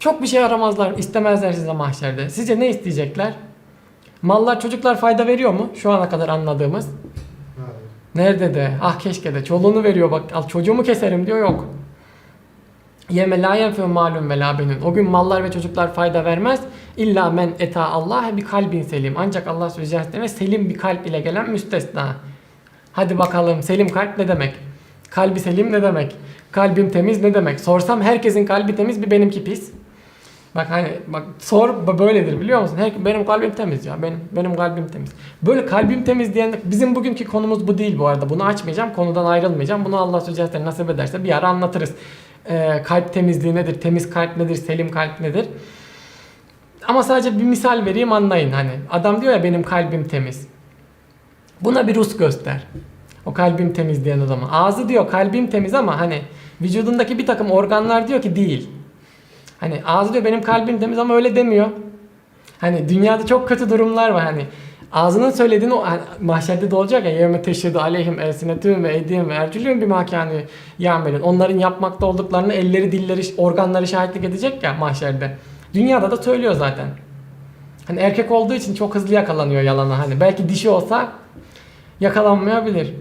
Çok bir şey aramazlar, istemezler size mahşerde. Sizce ne isteyecekler? Mallar çocuklar fayda veriyor mu? Şu ana kadar anladığımız. Hayır. Nerede de? Ah keşke de. Çoluğunu veriyor bak. Al çocuğumu keserim diyor yok. Yeme la yenfeu malum ve la benun. O gün mallar ve çocuklar fayda vermez. İlla men eta Allah bir kalbin selim. Ancak Allah sözü ve selim bir kalp ile gelen müstesna. Hadi bakalım selim kalp ne demek? Kalbi selim ne demek? Kalbim temiz ne demek? Sorsam herkesin kalbi temiz bir benimki pis. Bak hani bak sor böyledir biliyor musun? Her, benim kalbim temiz ya. Benim benim kalbim temiz. Böyle kalbim temiz diyen bizim bugünkü konumuz bu değil bu arada. Bunu açmayacağım. Konudan ayrılmayacağım. Bunu Allah sözü nasip ederse bir ara anlatırız. Ee, kalp temizliği nedir? Temiz kalp nedir? Selim kalp nedir? Ama sadece bir misal vereyim anlayın hani. Adam diyor ya benim kalbim temiz. Buna bir Rus göster. O kalbim temiz diyen adama. Ağzı diyor kalbim temiz ama hani vücudundaki bir takım organlar diyor ki değil. Hani ağzı diyor benim kalbim temiz ama öyle demiyor. Hani dünyada çok kötü durumlar var hani. Ağzının söylediğini hani mahşerde de olacak ya yevme teşhedü aleyhim elsinetüm ve eydihim ve ercülühüm bir makani yamelin. Onların yapmakta olduklarını elleri, dilleri, organları şahitlik edecek ya mahşerde. Dünyada da söylüyor zaten. Hani erkek olduğu için çok hızlı yakalanıyor yalana hani. Belki dişi olsa yakalanmayabilir.